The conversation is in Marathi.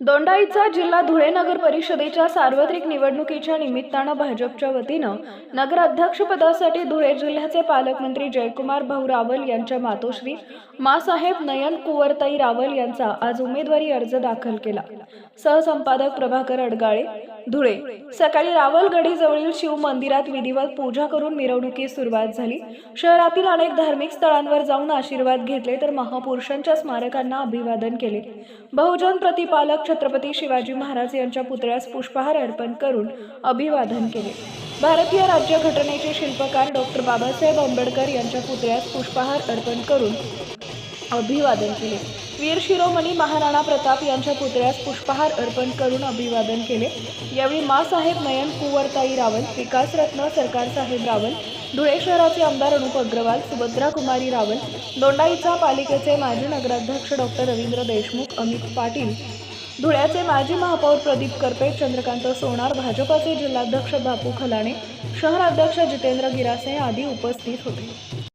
दोंडाईचा जिल्हा धुळे नगर परिषदेच्या सार्वत्रिक निवडणुकीच्या निमित्तानं भाजपच्या वतीनं नगराध्यक्षपदासाठी धुळे जिल्ह्याचे पालकमंत्री जयकुमार भाऊ रावल यांच्या मातोश्री मासाहेब नयन कुवरताई रावल यांचा आज उमेदवारी अर्ज दाखल केला. सहसंपादक प्रभाकर अडगाळे धुळे. सकाळी रावलगढीजवळील शिव मंदिरात विधिवत पूजा करून मिरवणुकीस सुरुवात झाली. शहरातील अनेक धार्मिक स्थळांवर जाऊन आशीर्वाद घेतले तर महापुरुषांच्या स्मारकांना अभिवादन केले. बहुजन प्रतिपालक छत्रपती शिवाजी महाराज यांच्या पुतळ्यास पुष्पहार अर्पण करून अभिवादन केले. भारतीय राज्यघटनेचे शिल्पकार डॉक्टर बाबासाहेब आंबेडकर यांच्या पुतळ्यास पुष्पहार अर्पण करून अभिवादन केले. वीर शिरोमणी महाराणा प्रताप यांच्या पुतळ्यास पुष्पहार अर्पण करून अभिवादन केले. यावेळी मासाहेब नयन कुंवरताई रावल विकासरत्न सरकार साहेब रावल धुळे शहराचे आमदार अनुप अग्रवाल सुभद्रा कुमारी रावल दोंडाईचा पालिकेचे माजी नगराध्यक्ष डॉक्टर रवींद्र देशमुख अमित पाटील धुळ्याचे माजी महापौर प्रदीप करपे चंद्रकांत सोनार भाजपाचे जिल्हाध्यक्ष बापू खलाणे शहराध्यक्ष जितेंद्र गिरासे आदी उपस्थित होते.